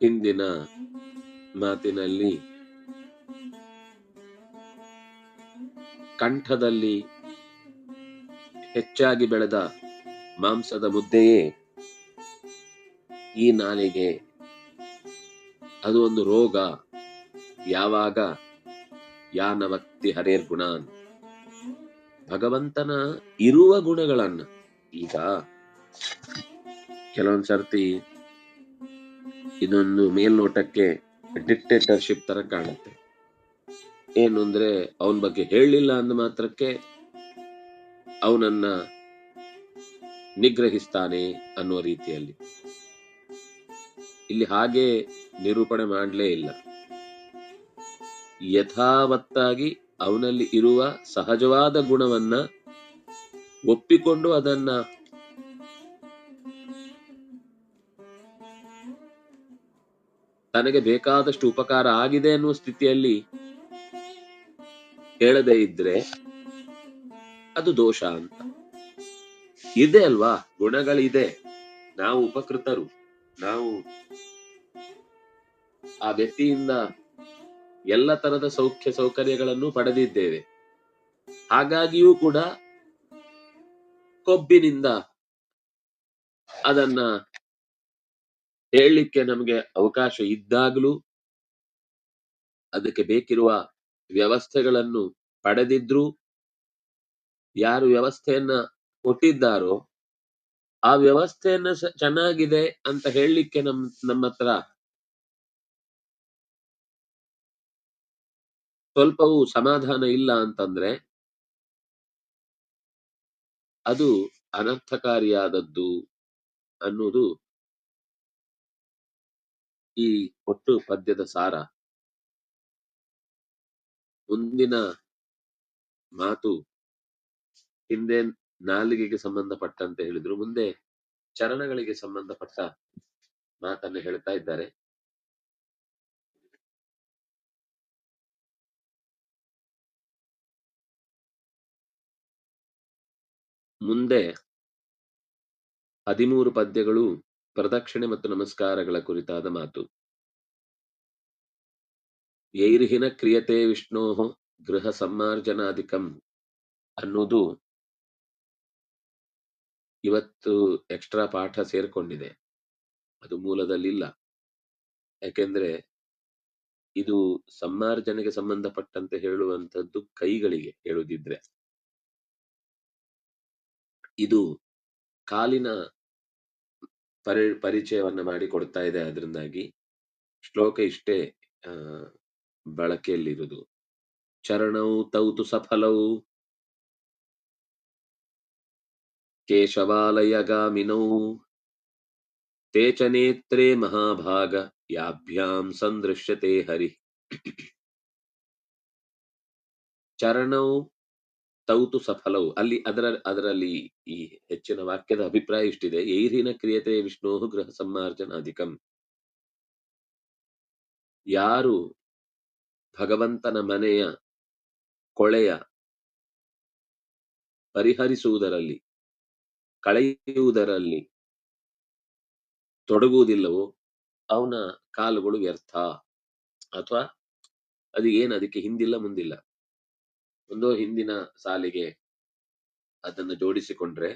ಹಿಂದಿನ ಮಾತಿನಲ್ಲಿ ಕಂಠದಲ್ಲಿ ಹೆಚ್ಚಾಗಿ ಬೆಳೆದ ಮಾಂಸದ ಮುದ್ದೆಯೇ ಈ ನಾಲಿಗೆ. ಅದು ಒಂದು ರೋಗ. ಯಾವಾಗ? ಯಾನವಕ್ತಿ ಹರೇರ್ ಗುಣಾನ್. ಭಗವಂತನ ಇರುವ ಗುಣಗಳನ್ನ ಈಗ ಕೆಲವೊಂದ್ ಸರ್ತಿ ಇದೊಂದು ಮೇಲ್ನೋಟಕ್ಕೆ ಡಿಕ್ಟೇಟರ್ಶಿಪ್ ತರ ಕಾಣುತ್ತೆ. ಏನು ಅಂದ್ರೆ, ಅವನ ಬಗ್ಗೆ ಹೇಳಲಿಲ್ಲ ಅಂದ ಮಾತ್ರಕ್ಕೆ ಅವನನ್ನ ನಿಗ್ರಹಿಸ್ತಾನೆ ಅನ್ನುವ ರೀತಿಯಲ್ಲಿ. ಇಲ್ಲಿ ಹಾಗೆ ನಿರೂಪಣೆ ಮಾಡಲೇ ಇಲ್ಲ. ಯಥಾವತ್ತಾಗಿ ಅವನಲ್ಲಿ ಇರುವ ಸಹಜವಾದ ಗುಣವನ್ನ ಒಪ್ಪಿಕೊಂಡು ಅದನ್ನ ತನಗೆ ಬೇಕಾದಷ್ಟು ಉಪಕಾರ ಆಗಿದೆ ಅನ್ನುವ ಸ್ಥಿತಿಯಲ್ಲಿ ಹೇಳದೇ ಇದ್ರೆ ಅದು ದೋಷ ಅಂತ. ಇದೆ ಅಲ್ವಾ? ಗುಣಗಳಿದೆ. ನಾವು ಉಪಕೃತರು. ನಾವು ಆ ವ್ಯಕ್ತಿಯಿಂದ ಎಲ್ಲ ತರದ ಸೌಖ್ಯ ಸೌಕರ್ಯಗಳನ್ನು ಪಡೆದಿದ್ದೇವೆ. ಹಾಗಾಗಿಯೂ ಕೂಡ ಕೊಬ್ಬಿನಿಂದ ಅದನ್ನ ಹೇಳಲಿಕ್ಕೆ ನಮಗೆ ಅವಕಾಶ ಇದ್ದಾಗಲೂ ಅದಕ್ಕೆ ಬೇಕಿರುವ ವ್ಯವಸ್ಥೆಗಳನ್ನು ಪಡೆದಿದ್ರು, ಯಾರು ವ್ಯವಸ್ಥೆಯನ್ನ ಕೊಟ್ಟಿದ್ದಾರೋ, ಆ ವ್ಯವಸ್ಥೆಯನ್ನ ಚೆನ್ನಾಗಿದೆ ಅಂತ ಹೇಳಲಿಕ್ಕೆ ನಮ್ ನಮ್ಮ ಹತ್ರ ಸ್ವಲ್ಪವೂ ಸಮಾಧಾನ ಇಲ್ಲ ಅಂತಂದ್ರೆ, ಅದು ಅನರ್ಥಕಾರಿಯಾದದ್ದು ಅನ್ನುವುದು ಈ ಒಟ್ಟು ಪದ್ಯದ ಸಾರ. ಮುಂದಿನ ಮಾತು ಹಿಂದೆ ನಾಲಿಗೆಗೆ ಸಂಬಂಧಪಟ್ಟಂತೆ ಹೇಳಿದ್ರು. ಮುಂದೆ ಚರಣಗಳಿಗೆ ಸಂಬಂಧಪಟ್ಟ ಮಾತನ್ನು ಹೇಳ್ತಾ ಇದ್ದಾರೆ. ಮುಂದೆ ಹದಿಮೂರು ಪದ್ಯಗಳು ಪ್ರದಕ್ಷಿಣೆ ಮತ್ತು ನಮಸ್ಕಾರಗಳ ಕುರಿತಾದ ಮಾತು. ಯೈರ್ಹಿನ ಕ್ರಿಯತೆ ವಿಷ್ಣೋ ಗೃಹ ಸಮ್ಮಾರ್ಜನಾಧಿಕಂ ಅನ್ನೋದು ಇವತ್ತು ಎಕ್ಸ್ಟ್ರಾ ಪಾಠ ಸೇರ್ಕೊಂಡಿದೆ. ಅದು ಮೂಲದಲ್ಲಿಲ್ಲ. ಯಾಕೆಂದ್ರೆ ಇದು ಸಮ್ಮಾರ್ಜನೆಗೆ ಸಂಬಂಧಪಟ್ಟಂತೆ ಹೇಳುವಂಥದ್ದು ಕೈಗಳಿಗೆ ಹೇಳುದಿದ್ರೆ. ಇದು ಕಾಲಿನ ಪರಿ, ಪರಿಚಯವನ್ನು ಮಾಡಿ ಕೊಡ್ತಾ ಇದೆ ಅದರಿಂದಾಗಿ ಶ್ಲೋಕ ಇಷ್ಟೇ, ಆ, ಬಳಕೆಯಲ್ಲಿರುವುದು. ಚರಣೌ ತೌತು ಸಫಲೌ. ಕೇಶವಾಲಯಗಾಮಿನೌ. ತೇಚ ನೇತ್ರೇ ಮಹಾಭಾಗ, ಯಾಭ್ಯಾಂ ಸಂದೃಶ್ಯತೆ ಹರಿ. ಚರಣೌ ತೌತು ಸಫಲವು. ಅಲ್ಲಿ ಅದರ, ಅದರಲ್ಲಿ ಈ ಹೆಚ್ಚಿನ ವಾಕ್ಯದ ಅಭಿಪ್ರಾಯ ಇಷ್ಟಿದೆ. ಏರಿನ ಕ್ರಿಯತೆ ವಿಷ್ಣು ಗೃಹ ಸಮ್ಮಾರ್ಜನಾಧಿಕಂ ಯಾರು ಭಗವಂತನ ಮನೆಯ ಕೊಳೆಯ ಪರಿಹರಿಸುವುದರಲ್ಲಿ, ಕಳೆಯುವುದರಲ್ಲಿ ತೊಡಗುವುದಿಲ್ಲವೋ, ಅವನ ಕಾಲುಗಳು ವ್ಯರ್ಥ. ಅಥವಾ ಅದು ಏನು, ಅದಕ್ಕೆ ಹಿಂದಿಲ್ಲ, ಮುಂದಿಲ್ಲ. ಒಂದೋ ಹಿಂದಿನ ಸಾಲಿಗೆ ಅದನ್ನು ಜೋಡಿಸಿಕೊಂಡ್ರೆ,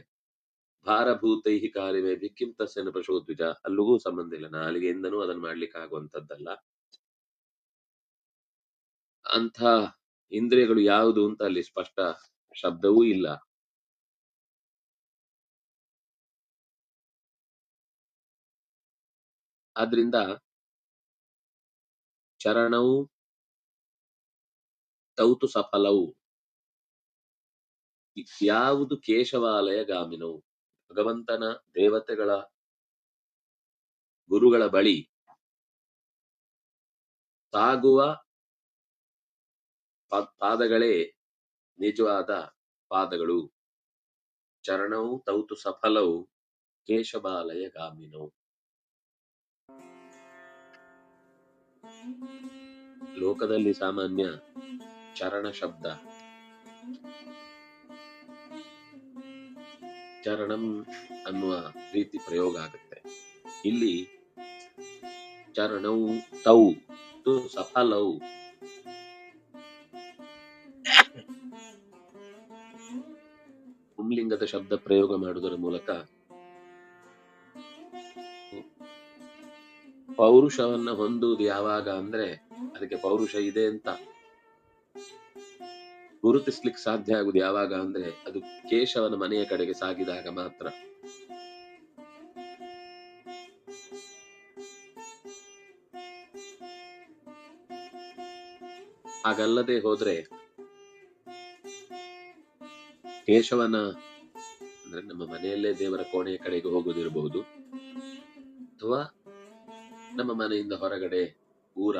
ಭಾರಭೂತೈಹಿ ಕಾಲಿವೆ ಕಿಂ ತಸ್ಯನ ಪಶುದ್ವಿಜ ಅಲ್ಲಿಗೂ ಸಂಬಂಧ ಇಲ್ಲ. ನಾಲಿಗೆಯಿಂದನೂ ಅದನ್ನು ಮಾಡ್ಲಿಕ್ಕೆ ಆಗುವಂತದ್ದಲ್ಲ ಅಂಥ ಇಂದ್ರಿಯಗಳು ಯಾವುದು ಅಂತ ಅಲ್ಲಿ ಸ್ಪಷ್ಟ ಶಬ್ದವೂ ಇಲ್ಲ. ಆದ್ರಿಂದ ಚರಣವು, ತೌತು ಸಫಲವು ಯಾವುದು ಕೇಶವಾಲಯ ಗಾಮಿನವು ಭಗವಂತನ ದೇವತೆಗಳ ಗುರುಗಳ ಬಳಿ ಸಾಗುವ ಪಾದಗಳೇ ನಿಜವಾದ ಪಾದಗಳು. ಚರಣವು ತೌತು ಸಫಲವು ಕೇಶವಾಲಯ ಗಾಮಿನವು ಲೋಕದಲ್ಲಿ ಸಾಮಾನ್ಯ ಚರಣ ಶಬ್ದ. ಚರಣಂ ಅನ್ನುವ ರೀತಿ ಪ್ರಯೋಗ ಆಗುತ್ತೆ. ಇಲ್ಲಿ ಚರಣವು ತೌ, ತು ಸಫಲೌ ಪುಂಲಿಂಗದ ಶಬ್ದ ಪ್ರಯೋಗ ಮಾಡುವುದರ ಮೂಲಕ ಪೌರುಷವನ್ನ ಹೊಂದುವುದು ಯಾವಾಗ ಅಂದ್ರೆ ಅದಕ್ಕೆ ಪೌರುಷ ಇದೆ ಅಂತ. ಗುರುತಿಸ್ಲಿಕ್ಕೆ ಸಾಧ್ಯ ಆಗುದು ಯಾವಾಗ ಅಂದ್ರೆ ಅದು ಕೇಶವನ ಮನೆಯ ಕಡೆಗೆ ಸಾಗಿದಾಗ ಮಾತ್ರ. ಹಾಗಲ್ಲದೆ ಹೋದ್ರೆ ಕೇಶವನ ಅಂದ್ರೆ ನಮ್ಮ ಮನೆಯಲ್ಲೇ ದೇವರ ಕೋಣೆಯ ಕಡೆಗೆ ಹೋಗುದಿರಬಹುದು. ಅಥವಾ ನಮ್ಮ ಮನೆಯಿಂದ ಹೊರಗಡೆ ಊರ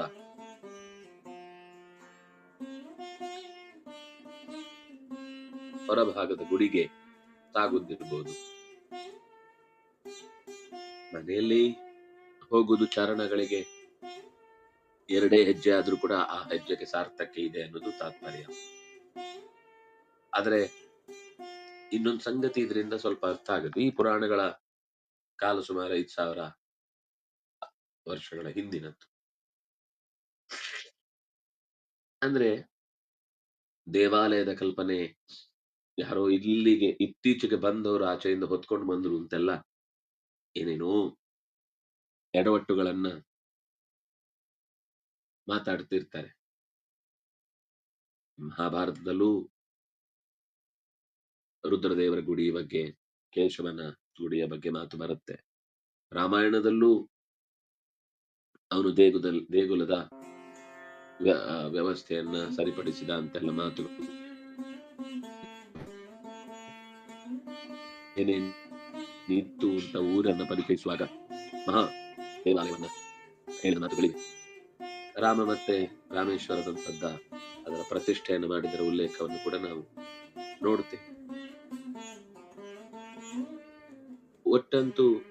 ಹೊರಭಾಗದ ಗುಡಿಗೆ ಸಾಗುತ್ತಿರಬಹುದು ಮನೆಯಲ್ಲಿ ಹೋಗುದು ಚರಣಗಳಿಗೆ ಎರಡೇ ಹೆಜ್ಜೆ ಆದ್ರೂ ಕೂಡ ಆ ಹೆಜ್ಜೆಗೆ ಸಾರ್ಥಕ್ಕೆ ಇದೆ ಅನ್ನೋದು ತಾತ್ಪರ್ಯ. ಆದ್ರೆ ಇನ್ನೊಂದು ಸಂಗತಿ ಇದರಿಂದ ಸ್ವಲ್ಪ ಅರ್ಥ ಆಗುತ್ತೆ ಈ ಪುರಾಣಗಳ ಕಾಲ ಸುಮಾರು ಐದ್ ಸಾವಿರ ವರ್ಷಗಳ ಹಿಂದಿನದ್ದು. ಅಂದ್ರೆ ದೇವಾಲಯದ ಕಲ್ಪನೆ ಯಾರೋ ಇಲ್ಲಿಗೆ ಇತ್ತೀಚೆಗೆ ಬಂದವರು ಆಚೆಯಿಂದ ಹೊತ್ಕೊಂಡು ಬಂದ್ರು ಅಂತೆಲ್ಲ ಏನೇನೋ ಎಡವಟ್ಟುಗಳನ್ನ ಮಾತಾಡ್ತಿರ್ತಾರೆ. ಮಹಾಭಾರತದಲ್ಲೂ ರುದ್ರದೇವರ ಗುಡಿ ಬಗ್ಗೆ, ಕೇಶವನ ಗುಡಿಯ ಬಗ್ಗೆ ಮಾತು ಬರುತ್ತೆ. ರಾಮಾಯಣದಲ್ಲೂ ಅವನು ದೇಗುದಲ್ಲಿ ದೇಗುಲದ ವ್ಯ- ವ್ಯವಸ್ಥೆಯನ್ನ ಸರಿಪಡಿಸಿದ ಅಂತೆಲ್ಲ ಮಾತು. ಏನೇನ್ ನಿಂತು ಅಂತ ಊರನ್ನ ಪರಿಚಯಿಸುವಾಗ ಮಹಾ ದೇವಾಲಯವನ್ನ ಹೇಳಿದ ರಾಮ ಮತ್ತೆ ರಾಮೇಶ್ವರದಂತದ್ದ ಅದರ ಪ್ರತಿಷ್ಠೆಯನ್ನು ಮಾಡಿದರ ಉಲ್ಲೇಖವನ್ನು ಕೂಡ ನಾವು ನೋಡುತ್ತೇವೆ. ಒಟ್ಟಂತೂ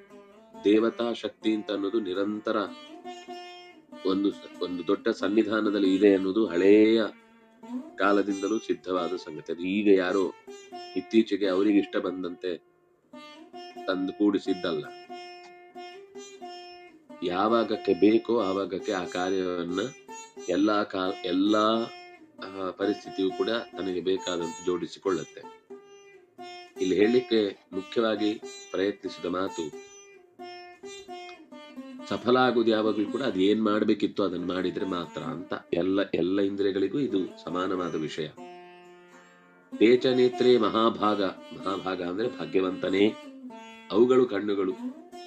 ದೇವತಾ ಶಕ್ತಿ ಅಂತ ಅನ್ನೋದು ನಿರಂತರ ಒಂದು ಒಂದು ದೊಡ್ಡ ಸನ್ನಿಧಾನದಲ್ಲಿ ಇದೆ ಅನ್ನೋದು ಹಳೆಯ ಕಾಲದಿಂದಲೂ ಸಿದ್ಧವಾದ ಸಂಗತಿ. ಅದು ಈಗ ಯಾರೋ ಇತ್ತೀಚೆಗೆ ಅವರಿಗೆ ಇಷ್ಟ ಬಂದಂತೆ ತಂದು ಕೂಡಿಸಿದ್ದಲ್ಲ. ಯಾವಾಗಕ್ಕೆ ಬೇಕೋ ಆವಾಗಕ್ಕೆ ಆ ಕಾರ್ಯವನ್ನ ಎಲ್ಲಾ ಕಾ, ಎಲ್ಲಾ ಪರಿಸ್ಥಿತಿಯು ಕೂಡ ತನಗೆ ಬೇಕಾದಂತೆ ಜೋಡಿಸಿಕೊಳ್ಳುತ್ತೆ. ಇಲ್ಲಿ ಹೇಳಲಿಕ್ಕೆ ಮುಖ್ಯವಾಗಿ ಪ್ರಯತ್ನಿಸಿದ ಮಾತು ಸಫಲ ಆಗುವುದು ಯಾವಾಗಲೂ ಕೂಡ ಅದು ಏನ್ ಮಾಡ್ಬೇಕಿತ್ತು ಅದನ್ನ ಮಾಡಿದ್ರೆ ಮಾತ್ರ ಅಂತ. ಎಲ್ಲ ಎಲ್ಲ ಇಂದ್ರಿಯಗಳಿಗೂ ಇದು ಸಮಾನವಾದ ವಿಷಯ. ತೇಜ ನೇತ್ರೇ ಮಹಾಭಾಗ. ಮಹಾಭಾಗ ಅಂದ್ರೆ ಭಾಗ್ಯವಂತನೇ. ಅವುಗಳು ಕಣ್ಣುಗಳು.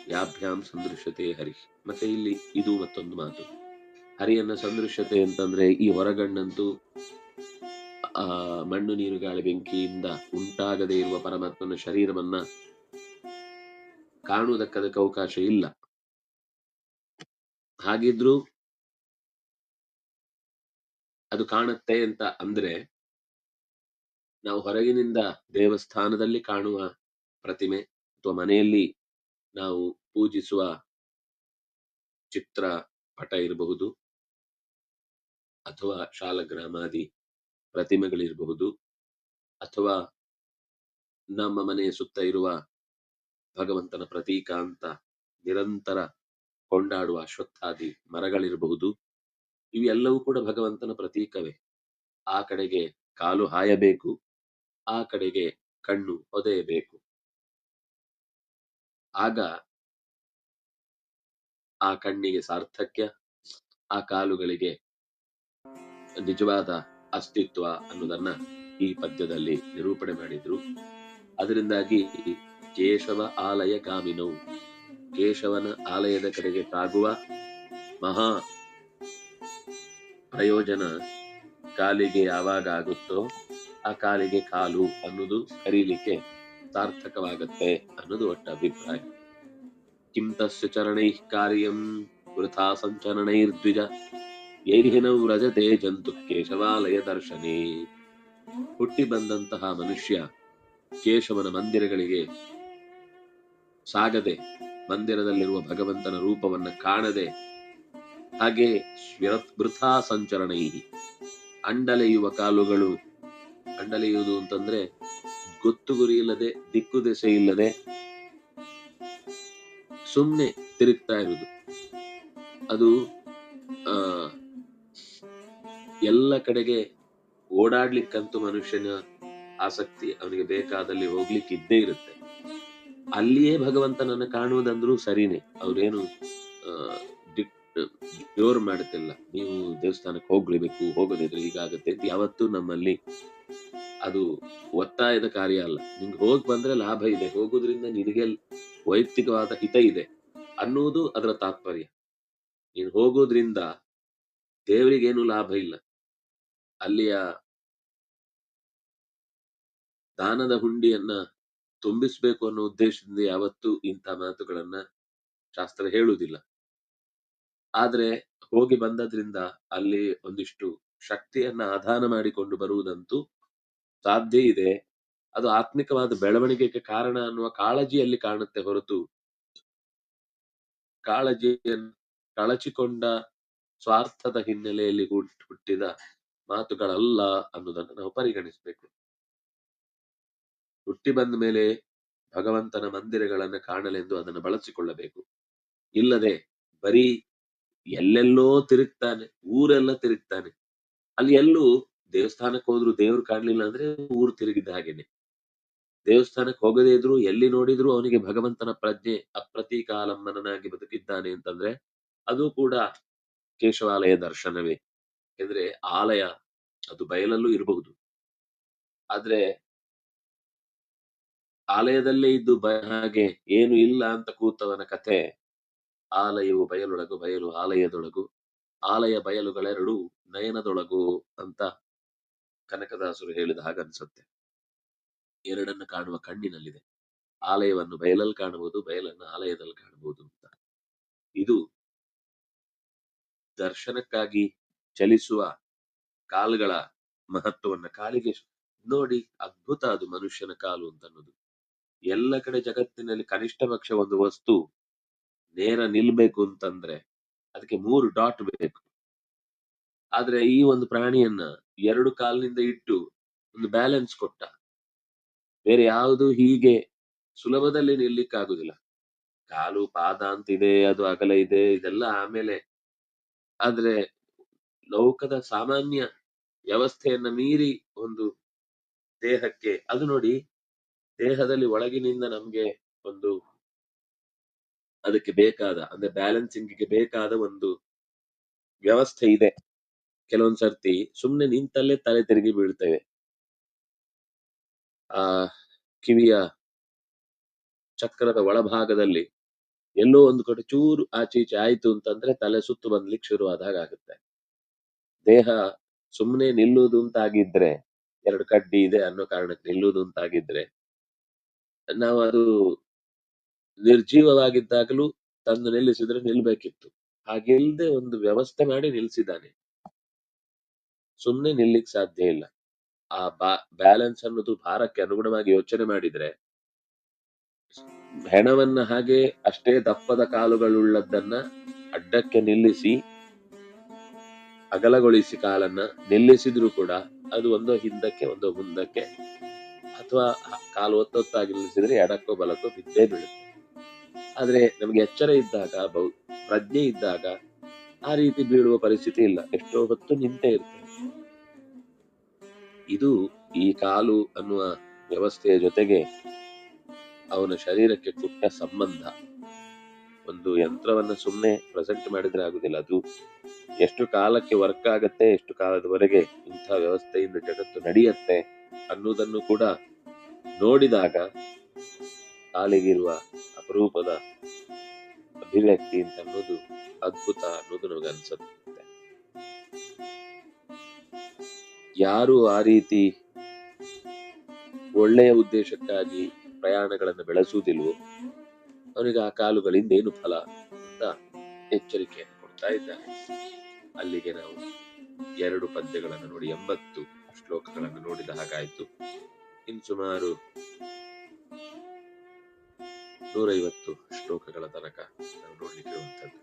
ಯಾಭ್ಯಾಂ ಸಂದೃಶ್ಯತೆ ಹರಿ. ಮತ್ತೆ ಇಲ್ಲಿ ಇದು ಮತ್ತೊಂದು ಮಾತು. ಹರಿಯನ್ನ ಸಂದೃಶ್ಯತೆ ಅಂತಂದ್ರೆ ಈ ಹೊರಗಣ್ಣಂತೂ, ಆ, ಮಣ್ಣು ನೀರು ಗಾಳಿ ಬೆಂಕಿಯಿಂದ ಉಂಟಾಗದೇ ಇರುವ ಪರಮಾತ್ಮನ ಶರೀರವನ್ನ ಕಾಣುವುದಕ್ಕದಕ್ಕೆ ಅವಕಾಶ ಇಲ್ಲ. ಹಾಗಿದ್ರು ಅದು ಕಾಣುತ್ತೆ ಅಂತ ಅಂದ್ರೆ ನಾವು ಹೊರಗಿನಿಂದ ದೇವಸ್ಥಾನದಲ್ಲಿ ಕಾಣುವ ಪ್ರತಿಮೆ ಅಥವಾ ಮನೆಯಲ್ಲಿ ನಾವು ಪೂಜಿಸುವ ಚಿತ್ರ ಪಟ ಇರಬಹುದು ಅಥವಾ ಶಾಲಗ್ರಾಮಾದಿ ಪ್ರತಿಮೆಗಳಿರಬಹುದು ಅಥವಾ ನಮ್ಮ ಮನೆಯ ಸುತ್ತ ಇರುವ ಭಗವಂತನ ಪ್ರತೀಕ ಅಂತ ನಿರಂತರ ಕೊಂಡಾಡುವ ಅಶ್ವತ್ಥಾದಿ ಮರಗಳಿರಬಹುದು, ಇವೆಲ್ಲವೂ ಕೂಡ ಭಗವಂತನ ಪ್ರತೀಕವೇ. ಆ ಕಡೆಗೆ ಕಾಲು ಹಾಯಬೇಕು, ಆ ಕಡೆಗೆ ಕಣ್ಣು ಒದೆಯಬೇಕು. ಆಗ ಆ ಕಣ್ಣಿಗೆ ಸಾರ್ಥಕ್ಯ, ಆ ಕಾಲುಗಳಿಗೆ ನಿಜವಾದ ಅಸ್ತಿತ್ವ ಅನ್ನೋದನ್ನ ಈ ಪದ್ಯದಲ್ಲಿ ನಿರೂಪಣೆ ಮಾಡಿದ್ರು. ಅದರಿಂದಾಗಿ ಕೇಶವ ಆಲಯ ಗಾಮಿನವು ಕೇಶವನ ಆಲಯದ ಕಡೆಗೆ ತಾಗುವ ಮಹಾ ಪ್ರಯೋಜನ ಕಾಲಿಗೆ ಯಾವಾಗ ಆಗುತ್ತೋ ಆ ಕಾಲಿಗೆ ಕಾಲು ಅನ್ನೋದು ಕರೀಲಿಕ್ಕೆ ಸಾರ್ಥಕವಾಗತ್ತೆ ಅನ್ನೋದು ಒಟ್ಟ ಅಭಿಪ್ರಾಯ. ಕಿಂತಸ್ಯ ಚರಣೈ ಕಾರ್ಯಂ ವೃಥಾ ಸಂಚರಣೈರ್ದ್ವಿಜ. ಯೈರ್ಹಿನೌ ವ್ರಜತೆ ಜಂತು ಕೇಶವಾಲಯ ದರ್ಶನೇ. ಹುಟ್ಟಿ ಬಂದಂತಹ ಮನುಷ್ಯ ಕೇಶವನ ಮಂದಿರಗಳಿಗೆ ಸಾಗದೆ ಮಂದಿರದಲ್ಲಿರುವ ಭಗವಂತನ ರೂಪವನ್ನು ಕಾಣದೆ ಹಾಗೆ ವೃಥಾ ಸಂಚರಣೈ ಅಂಡಲೆಯುವ ಕಾಲುಗಳು, ಅಂಡಲೆಯುವುದು ಅಂತಂದ್ರೆ ಗೊತ್ತು ಗುರಿ ಇಲ್ಲದೆ ದಿಕ್ಕು ದೆಸೆ ಇಲ್ಲದೆ ಸುಮ್ಮನೆ ತಿರುಗ್ತಾ ಇರುವುದು. ಅದು, ಆ, ಎಲ್ಲ ಕಡೆಗೆ ಓಡಾಡ್ಲಿಕ್ಕಂತೂ ಮನುಷ್ಯನ ಆಸಕ್ತಿ ಅವನಿಗೆ ಬೇಕಾದಲ್ಲಿ ಹೋಗ್ಲಿಕ್ಕೆ ಇದ್ದೇ ಇರುತ್ತೆ. ಅಲ್ಲಿಯೇ ಭಗವಂತನನ್ನ ಕಾಣುವುದಂದ್ರೂ ಸರಿನೇ. ಅವ್ರೇನು ಜೋರ್ ಮಾಡುತ್ತಿಲ್ಲ. ನೀವು ದೇವಸ್ಥಾನಕ್ಕೆ ಹೋಗ್ಲೇಬೇಕು, ಹೋಗೋದಿದ್ರೆ ಹೀಗಾಗುತ್ತೆ ಅಂತ ಯಾವತ್ತೂ ನಮ್ಮಲ್ಲಿ ಅದು ಒತ್ತಾಯದ ಕಾರ್ಯ ಅಲ್ಲ. ನಿಮ್ಗೆ ಹೋಗಿ ಬಂದ್ರೆ ಲಾಭ ಇದೆ. ಹೋಗೋದ್ರಿಂದ ನಿನಗೆ ವೈಯಕ್ತಿಕವಾದ ಹಿತ ಇದೆ ಅನ್ನುವುದು ಅದರ ತಾತ್ಪರ್ಯ. ನೀನು ಹೋಗೋದ್ರಿಂದ ದೇವರಿಗೇನು ಲಾಭ ಇಲ್ಲ. ಅಲ್ಲಿಯ ದಾನದ ಹುಂಡಿಯನ್ನ ತುಂಬಿಸ್ಬೇಕು ಅನ್ನೋ ಉದ್ದೇಶದಿಂದ ಯಾವತ್ತೂ ಇಂಥ ಮಾತುಗಳನ್ನ ಶಾಸ್ತ್ರ ಹೇಳುವುದಿಲ್ಲ. ಆದ್ರೆ ಹೋಗಿ ಬಂದದ್ರಿಂದ ಅಲ್ಲಿ ಒಂದಿಷ್ಟು ಶಕ್ತಿಯನ್ನ ಆಧಾನ ಮಾಡಿಕೊಂಡು ಬರುವುದಂತೂ ಸಾಧ್ಯ ಇದೆ. ಅದು ಆತ್ಮಿಕವಾದ ಬೆಳವಣಿಗೆಗೆ ಕಾರಣ ಅನ್ನುವ ಕಾಳಜಿಯಲ್ಲಿ ಕಾಣುತ್ತೆ ಹೊರತು ಕಾಳಜಿಯನ್ನು ಕಳಚಿಕೊಂಡ ಸ್ವಾರ್ಥದ ಹಿನ್ನೆಲೆಯಲ್ಲಿ ಹುಟ್- ಹುಟ್ಟಿದ ಮಾತುಗಳಲ್ಲ ಅನ್ನೋದನ್ನು ನಾವು ಪರಿಗಣಿಸಬೇಕು. ಹುಟ್ಟಿ ಬಂದ ಮೇಲೆ ಭಗವಂತನ ಮಂದಿರಗಳನ್ನು ಕಾಣಲೆಂದು ಅದನ್ನು ಬಳಸಿಕೊಳ್ಳಬೇಕು. ಇಲ್ಲದೆ ಬರೀ ಎಲ್ಲೆಲ್ಲೋ ತಿರುಗ್ತಾನೆ, ಊರೆಲ್ಲ ತಿರುಗ್ತಾನೆ. ಅಲ್ಲಿ ಎಲ್ಲೂ ದೇವಸ್ಥಾನಕ್ಕೆ ಹೋದ್ರು ದೇವ್ರು ಕಾಣಲಿಲ್ಲ ಅಂದ್ರೆ ಊರು ತಿರುಗಿದ ಹಾಗೇನೆ. ದೇವಸ್ಥಾನಕ್ಕೆ ಹೋಗದೇ ಇದ್ರು ಎಲ್ಲಿ ನೋಡಿದ್ರು ಅವನಿಗೆ ಭಗವಂತನ ಪ್ರಜ್ಞೆ ಅಪ್ರತೀಕಾಲಂಬನನಾಗಿ ಬದುಕಿದ್ದಾನೆ ಅಂತಂದ್ರೆ ಅದು ಕೂಡ ಕೇಶವಾಲಯ ದರ್ಶನವೇ. ಯಾಕಂದ್ರೆ ಆಲಯ ಅದು ಬಯಲಲ್ಲೂ ಇರಬಹುದು. ಆದ್ರೆ ಆಲಯದಲ್ಲೇ ಇದ್ದು ಬಯ ಹಾಗೆ ಏನು ಇಲ್ಲ ಅಂತ ಕೂತವನ ಕಥೆ, ಆಲಯವು ಬಯಲೊಳಗು ಬಯಲು ಆಲಯದೊಳಗು, ಆಲಯ ಬಯಲುಗಳೆರಡು ನಯನದೊಳಗು ಅಂತ ಕನಕದಾಸರು ಹೇಳಿದ ಹಾಗನ್ಸುತ್ತೆ ಎರಡನ್ನು ಕಾಣುವ ಕಣ್ಣಿನಲ್ಲಿದೆ. ಆಲಯವನ್ನು ಬಯಲಲ್ಲಿ ಕಾಣಬಹುದು ಬಯಲನ್ನು ಆಲಯದಲ್ಲಿ ಕಾಣಬಹುದು ಅಂತ. ಇದು ದರ್ಶನಕ್ಕಾಗಿ ಚಲಿಸುವ ಕಾಲುಗಳ ಮಹತ್ವವನ್ನ ಕಾಲಿಗೆ ನೋಡಿ ಅದ್ಭುತ ಅದು ಮನುಷ್ಯನ ಕಾಲು ಅಂತ ಅನ್ನೋದು. ಎಲ್ಲ ಕಡೆ ಜಗತ್ತಿನಲ್ಲಿ ಕನಿಷ್ಠ ಪಕ್ಷ ಒಂದು ವಸ್ತು, ನೇರ ನಿಲ್ಬೇಕು ಅಂತಂದ್ರೆ ಅದಕ್ಕೆ ಮೂರು ಡಾಟ್ ಬೇಕು. ಆದ್ರೆ ಈ ಒಂದು ಪ್ರಾಣಿಯನ್ನ ಎರಡು ಕಾಲಿನಿಂದ ಇಟ್ಟು ಒಂದು ಬ್ಯಾಲೆನ್ಸ್ ಕೊಟ್ಟ, ಬೇರೆ ಯಾವುದು ಹೀಗೆ ಸುಲಭದಲ್ಲಿ ನಿಲ್ಲಿಕ್ಕಾಗುದಿಲ್ಲ. ಕಾಲು, ಪಾದ ಅಂತಿದೆ, ಅದು ಅಗಲ ಇದೆ, ಇದೆಲ್ಲ ಆಮೇಲೆ ಆದ್ರೆ ಲೌಕದ ಸಾಮಾನ್ಯ ವ್ಯವಸ್ಥೆಯನ್ನ ಮೀರಿ ಒಂದು ದೇಹಕ್ಕೆ, ಅದು ನೋಡಿ ದೇಹದಲ್ಲಿ ಒಳಗಿನಿಂದ ನಮ್ಗೆ ಒಂದು ಅದಕ್ಕೆ ಬೇಕಾದ, ಅಂದ್ರೆ ಬ್ಯಾಲೆನ್ಸಿಂಗ್ಗೆ ಬೇಕಾದ ಒಂದು ವ್ಯವಸ್ಥೆ ಇದೆ. ಕೆಲವೊಂದ್ ಸರ್ತಿ ಸುಮ್ನೆ ನಿಂತಲ್ಲೇ ತಲೆ ತಿರುಗಿ ಬೀಳ್ತೇವೆ. ಆ ಕಿವಿಯ ಚಕ್ರದ ಒಳಭಾಗದಲ್ಲಿ ಎಲ್ಲೋ ಒಂದು ಕಡೆ ಚೂರು ಆಚೆ ಈಚೆ ಆಯ್ತು ಅಂತಂದ್ರೆ ತಲೆ ಸುತ್ತು ಬಂದ್ಲಿಕ್ಕೆ ಶುರುವಾದಾಗ ಆಗುತ್ತೆ. ದೇಹ ಸುಮ್ಮನೆ ನಿಲ್ಲುವುದು ಅಂತಾಗಿದ್ರೆ ಎರಡು ಕಡ್ಡಿ ಇದೆ ಅನ್ನೋ ಕಾರಣಕ್ಕೆ ನಿಲ್ಲುವುದು ಅಂತಾಗಿದ್ರೆ ನಾವು ಅದು ನಿರ್ಜೀವವಾಗಿದ್ದಾಗಲೂ ತಂದು ನಿಲ್ಲಿಸಿದ್ರೆ ನಿಲ್ಬೇಕಿತ್ತು. ಹಾಗಿಲ್ದೆ ಒಂದು ವ್ಯವಸ್ಥೆ ಮಾಡಿ ನಿಲ್ಸಿದ್ದಾನೆ. ಸುಮ್ಮನೆ ನಿಲ್ಲಿಕ್ ಸಾಧ್ಯ ಇಲ್ಲ. ಆ ಬ್ಯಾಲೆನ್ಸ್ ಅನ್ನೋದು ಭಾರಕ್ಕೆ ಅನುಗುಣವಾಗಿ ಯೋಚನೆ ಮಾಡಿದ್ರೆ, ಹೆಣವನ್ನ ಹಾಗೆ ಅಷ್ಟೇ ದಪ್ಪದ ಕಾಲುಗಳುಳ್ಳದ್ದನ್ನ ಅಡ್ಡಕ್ಕೆ ನಿಲ್ಲಿಸಿ, ಅಗಲಗೊಳಿಸಿ ಕಾಲನ್ನ ನಿಲ್ಲಿಸಿದ್ರು ಕೂಡ ಅದು ಒಂದೋ ಹಿಂದಕ್ಕೆ, ಒಂದೋ ಮುಂದಕ್ಕೆ ಅಥವಾ ಕಾಲು ಒತ್ತೊತ್ತಾಗಿ ನಿಲ್ಲಿಸಿದ್ರೆ ಎಡಕ್ಕೋ ಬಲಕ್ಕೋ ಬಿದ್ದೇ ಬೀಳುತ್ತೆ. ಆದರೆ ನಮ್ಗೆ ಎಚ್ಚರ ಇದ್ದಾಗ ಬಹು ಪ್ರಜ್ಞೆ ಇದ್ದಾಗ ಆ ರೀತಿ ಬೀಳುವ ಪರಿಸ್ಥಿತಿ ಇಲ್ಲ. ಎಷ್ಟೋ ಹೊತ್ತು ನಿಂತೇ ಇರುತ್ತೆ. ಇದು ಈ ಕಾಲು ಅನ್ನುವ ವ್ಯವಸ್ಥೆಯ ಜೊತೆಗೆ ಅವನ ಶರೀರಕ್ಕೆ ಕೊಟ್ಟ ಸಂಬಂಧ. ಒಂದು ಯಂತ್ರವನ್ನ ಸುಮ್ಮನೆ ಪ್ರೆಸೆಂಟ್ ಮಾಡಿದ್ರೆ ಆಗುದಿಲ್ಲ. ಅದು ಎಷ್ಟು ಕಾಲಕ್ಕೆ ವರ್ಕ್ ಆಗತ್ತೆ, ಎಷ್ಟು ಕಾಲದವರೆಗೆ ಇಂಥ ವ್ಯವಸ್ಥೆಯಿಂದ ಜಗತ್ತು ನಡೆಯತ್ತೆ ಅನ್ನುವುದನ್ನು ಕೂಡ ನೋಡಿದಾಗ ಕಾಲಿಗಿರುವ ಅಪರೂಪದ ಅಭಿವ್ಯಕ್ತಿ ಅಂತ ಅನ್ನೋದು ಅದ್ಭುತ ಅನ್ನೋದು ನಮಗೆ ಅನ್ಸುತ್ತೆ. ಯಾರು ಆ ರೀತಿ ಒಳ್ಳೆಯ ಉದ್ದೇಶಕ್ಕಾಗಿ ಪ್ರಯಾಣಗಳನ್ನು ಬೆಳೆಸುವುದಿಲ್ವೋ ಅವನಿಗೆ ಆ ಕಾಲುಗಳಿಂದ ಏನು ಫಲ ಅಂತ ಎಚ್ಚರಿಕೆಯನ್ನು ಕೊಡ್ತಾ ಇದ್ದಾರೆ. ಅಲ್ಲಿಗೆ ನಾವು ಎರಡು ಪದ್ಯಗಳನ್ನು ನೋಡಿ ಎಂಬತ್ತು ಶ್ಲೋಕಗಳನ್ನು ನೋಡಿದ ಹಾಗಾಯಿತು. ಇನ್ನು ಸುಮಾರು ನೂರೈವತ್ತು ಶ್ಲೋಕಗಳ ತನಕ ನಾವು ನೋಡ್ಲಿಕ್ಕೆ ಇರುವಂತದ್ದು